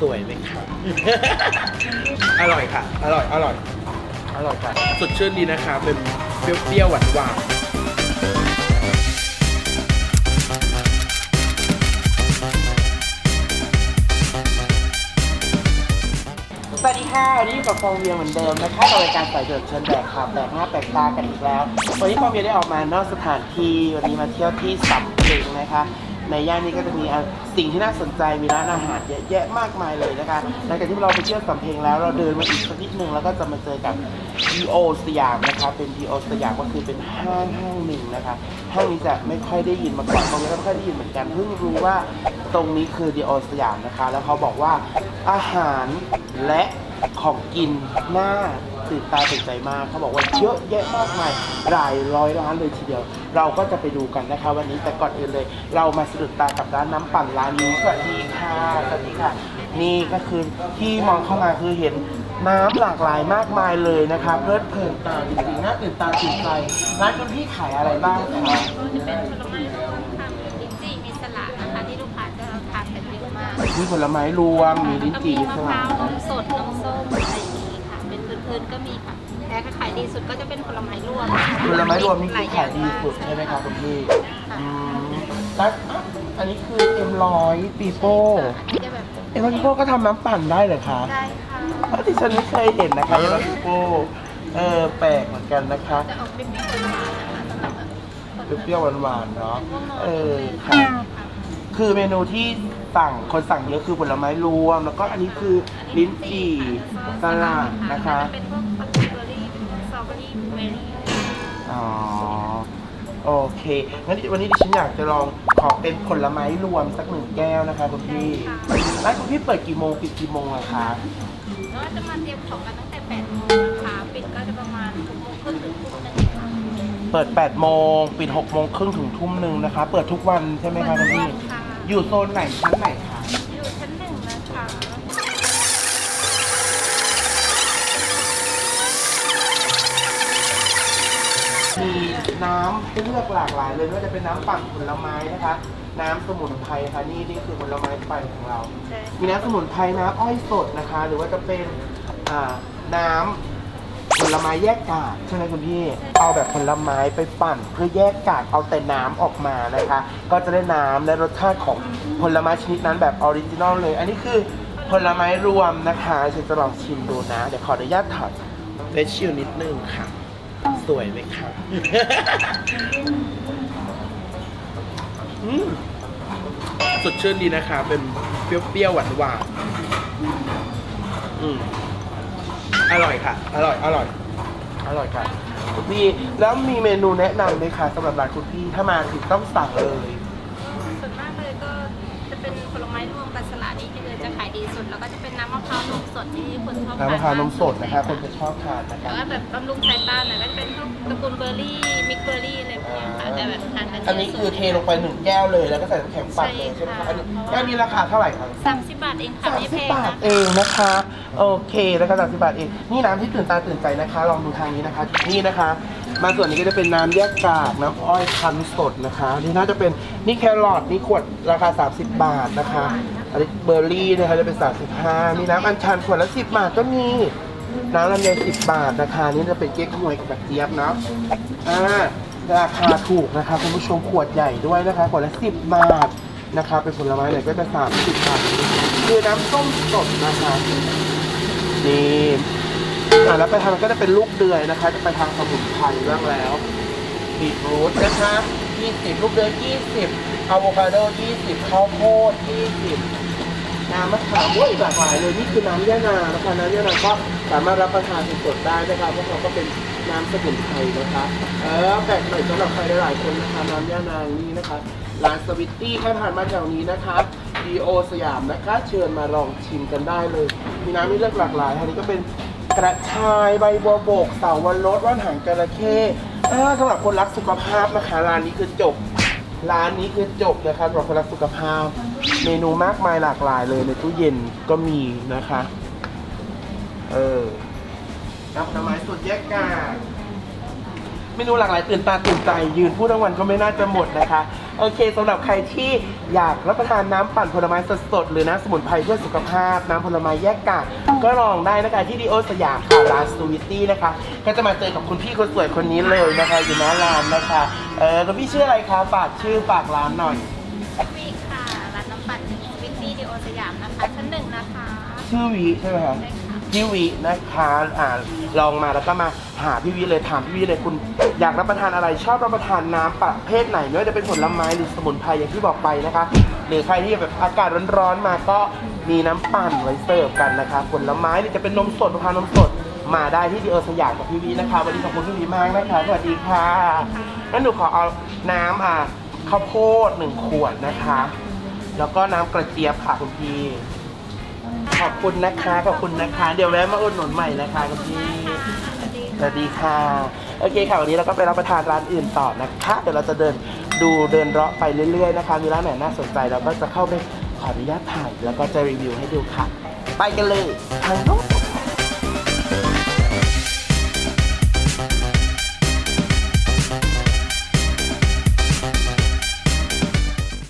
สวยไหมคะอร่อยค่ะ อร่อย อร่อย อร่อยค่ะ สดชื่นดีนะคะ เป็นเปรี้ยวๆหวานหวานสวัสดีค่ะวันนี้อยู่กับฟองเวียงเหมือนเดิมนะคะกับรายการสายเดินเชิญแบกข่าวแบกหน้าแบกตากันอีกแล้ว วันนี้ฟองเวียงได้ออกมานอกสถานที่วันนี้มาเที่ยวที่สำเพ็งนะคะ ในย่านนี้ก็จะมีสิ่งที่น่าสนใจมีร้านอาหารเยอะแยะมากมายเลยนะคะหลังจากที่เราไปเที่ยวสำเพ็งแล้วเราเดินมาอีกสักนิดนึงแล้วก็จะมาเจอกับ D.O สยามนะคะเป็น D.O สยามก็คือเป็นห้างห้างหนึ่งนะคะห้างนี้จะไม่ค่อยได้ยินมาก่อนตรงนี้ก็ไม่ค่อยได้ยินเหมือนกันเพิ่งรู้ว่าตรงนี้คือ D.O สยามนะคะ แล้วเขาบอกว่าอาหารและของกินน่า ตื่นตาตื่นใจมากเขาบอกว่าเยอะแยะมากมายหลายร้อยร้านเลยทีเดียว เราก็จะไปดูกันนะคะ วันนี้แต่ก่อนอื่นเลย เรามาสะดุดตากับร้านน้ำปั่นร้านนี้สวัสดีค่ะสวัสดีค่ะ นี่ก็คือที่มองเข้ามาคือเห็นน้ำหลากหลายมากมายเลยนะคะเพลิดเพลินตาจริงๆน่าตื่นตาตื่นใจร้านคุณพี่ขายอะไรบ้างคะก็จะเป็นผลไม้รวมค่ะมีลิ้นจี่มีสลัดนะคะที่ลูกค้าจะทานกันเยอะมากมีผลไม้รวมมีลิ้นจี่แล้วมีก็สมีมะพลัร้าวดนมสดนมส้มอะไรอย่างนี้ค่ะ เป็นพื้นๆก็มีค่ะแต่ก็ขายดีสุดก็จะเป็นผลไม้รวมผลไม้รวมนี่คือขายดีสุดใช่ไหมครับคุณพี่อืมแล้วอันนี้คือเอ็มร้อยปีโป้อันนี้จะแบบเอ็มร้อยปีโป้ก็ทำน้ำปั่นได้เหรอคะ ได้ค่ะเพราะที่ฉันไม่เคยเห็นนะคะเอ็มร้อยปีโป้เออแปลกเหมือนกันนะคะจะออกเป็นผลไม้นะคะสำหรับแบบเปรี้ยวๆหวานๆเนาะง่วงนอนเออค่ะ คือเมนูที่ สั่งคนสั่งเยอะคือผลไม้รวม แล้วก็อันนี้คือลิ้นจี่สลัดนะคะ เป็นพวกปักเบอร์รี่เป็นพวกสตรอเบอร์รี่เบอร์รี่อ๋อ โอเค งั้นวันนี้ดิฉันอยากจะลองขอเป็นผลไม้รวมสักหนึ่งแก้วนะคะคุณพี่ร้านคุณพี่เปิดกี่โมงปิดกี่โมงอะคะแล้วจะมาเตรียมของกันตั้งแต่8โมงนะคะปิดก็จะประมาณ6โมงครึ่งถึงทุ่มหนึงค่ะเปิด8โมงปิด6โมงครึ่งถึงทุ่มหนึ่งนะคะ เปิดทุกวันใช่ไหมคะคุณพี่ค่ะ อยู่โซนไหนชั้นไหนคะอยู่ชั้นหนึ่งนะคะมีน้ำให้เลือกหลากหลายเลยไม่ว่าจะเป็นน้ำปั่นผลไม้นะคะ น้ำสมุนไพรค่ะนี่นี่คือผลไม้ปั่นของเรา ใช่มีน้ำสมุนไพรน้ำอ้อยสดนะคะ หรือว่าจะเป็นอ่าน้ำ ผลไม้แยกกากใช่ไหมคุณพี่ เอาแบบผลไม้ไปปั่น เพื่อแยกกากเอาแต่น้ำออกมานะคะ ก็จะได้น้ำและรสชาติของผลไม้ชนิดนั้นแบบออริจินอลเลย อันนี้คือผลไม้รวมนะคะฉันจะลองชิมดูนะ เดี๋ยวขออนุญาตถอดเฟชชิลนิดนึงค่ะ สวยไหมคะ อืมสดชื่นดีนะคะ เป็นเปรี้ยวๆหวานหวานๆอืม อร่อยค่ะ อร่อย อร่อย อร่อยค่ะคุณพี่แล้วมีเมนูแนะนำไหมคะสำหรับร้านคุณพี่ ถ้ามาถึงต้องสั่งเลย ส่วนมากเลยก็จะเป็นผลไม้รวมกับสลัดนี่ที่เลยจะขายดีสุด แล้วก็จะเป็นน้ำมะพร้าวนมสดที่คนชอบทานน้ำมะพร้าวนมสดนะคะใช่คนจะชอบทานนะแต่คะว่าแบบบำรุงสายตาหน่อยก็จะเป็นพวกตระกูลเบอร์รี่ มิกเบอร์รี่อะไรพวกเนี้ยค่ะแต่แบบทานกันอันนี้คือเทลงไปหนึ่งแก้วเลยแล้วก็ใส่น้ำแข็งปั่นเลยใช่ไหมคะอันนี้แก้วนี้ราคาเท่าไหร่คะสามสิบบาทเองค่ะสามไม่สิแพบงบาทนะเองนะคะ โอเคนะคะสามสิบบาทเอง นี่น้ำที่ตื่นตาตื่นใจนะคะ ลองดูทางนี้นะคะ นี่นะคะ มาส่วนนี้ก็จะเป็นน้ำแยกกาก น้ำอ้อยคั้นสดนะคะ นี่น่าจะเป็นนี่แครอทนี่ขวดราคา 30 บาทนะคะอันนี้เบอร์รี่นะคะจะเป็น 35มีน้ำอัญชันขวดละ 10 บาทก็มีน้ำลำไย10 บาทนะคะนี่จะเป็นเก๊กฮวยกับกระเจี๊ยบเนาะอ่าราคาถูกนะคะคุณผู้ชมขวดใหญ่ด้วยนะคะขวดละ10 บาทนะคะเป็นผลไม้ไหนก็จะ30บาทคือน้ำส้มสดนะคะ นี่อ่าแล้วไปทางก็จะเป็นลูกเดือยนะคะ จะไปทางสมุนไพรบ้างแล้วบีทรูทนะคะ20 ลูกเดือย20อะโวคาโด 20ข้าวโพด20 น้ำมะขามอุ้ยหลากหลายเลย นี่คือน้ำยะนานะคะน้ำยะนาก็สามารถรับประทานสดๆได้นะคะเพราะเราก็เป็นน้ำสมุนไพรนะคะ เออแปลกหน่สำหรับใครหลายๆคนนะคะน้ำยะนางนี่นะคะ ร้านสวิตตี้ใครผ่านมาแถวนี้นะคะดีโอสยามนะคะ เชิญมาลองชิมกันได้เลย มีน้ำให้เลือกหลากหลายอันนี้ก็เป็นกระชายใบบัวบกเสาวรสว่านหางจระเข้อ่าสำหรับคนรักสุขภาพนะคะร้านนี้คือจบ ร้านนี้คือจบนะคะสำหรับคนรักสุขภาพ เมนูมากมายหลากหลายเลยในตู้เย็นก็มีนะคะ เออ น้ำผลไม้สดแยกกากเมนูหลากหลายตื่นตาตื่นใจยืนพูดทั้งวันก็ไม่น่าจะหมดนะคะ โอเคสำหรับใครที่อยากรับประทานน้ำปั่นผลไม้สดๆ หรือน้ำสมุนไพรเพื่อสุขภาพ น้ำผลไม้แยกกากก็ลองได้นะคะที่ดีโอสยามค่ะร้านสวิตตี้นะคะ ก็จะมาเจอกับคุณพี่คนสวยคนนี้เลยนะคะ อยู่หน้าร้านนะคะเออคุณพี่ชื่ออะไรคะฝากชื่อฝากร้านหน่อยวีค่ะร้านน้ำปั่นวิกซี่ดีโอสยามนะคะชั้นหนึ่งนะคะชื่อวิใช่ไหมคะใช่ค่ะ พี่วินะคะอ่าลองมาแล้วก็มาหาพี่วิเลยถามพี่วิเลยคุณ อยากรับประทานอะไรชอบรับประทานน้ำประเภทไหนไม่ว่าจะเป็นผลไม้หรือสมุนไพรอย่างที่บอกไปนะคะ หรือใครที่แบบอากาศร้อนๆมาก็มีน้ำปั่นไว้เสิร์ฟกันนะคะ ผลไม้หรือจะเป็นนมสดมะพร้าวนมสดมาได้ที่ดีเออสยามกับพี่วินะคะวันนี้ขอบคุณพี่วิมากนะคะสวัสดีค่ะงั้นหนูขอเอาน้ำอ่าข้าวโพดหนึ่งขวดนะคะ แล้วก็น้ำกระเจี๊ยบค่ะคุณพี่ ขอบคุณนะคะ ขอบคุณนะคะ เดี๋ยวแวะมาอุดหนุนใหม่นะคะคุณพี่สวัสดีค่ะ โอเคค่ะวันนี้เราก็ไปรับประทานร้านอื่นต่อนะคะ เดี๋ยวเราจะเดินดูเดินเลาะไปเรื่อยๆนะคะ มีร้านไหนน่าสนใจเราก็จะเข้าไปขออนุญาตถ่าย แล้วก็จะรีวิวให้ดูค่ะ ไปกันเลยทางโน้น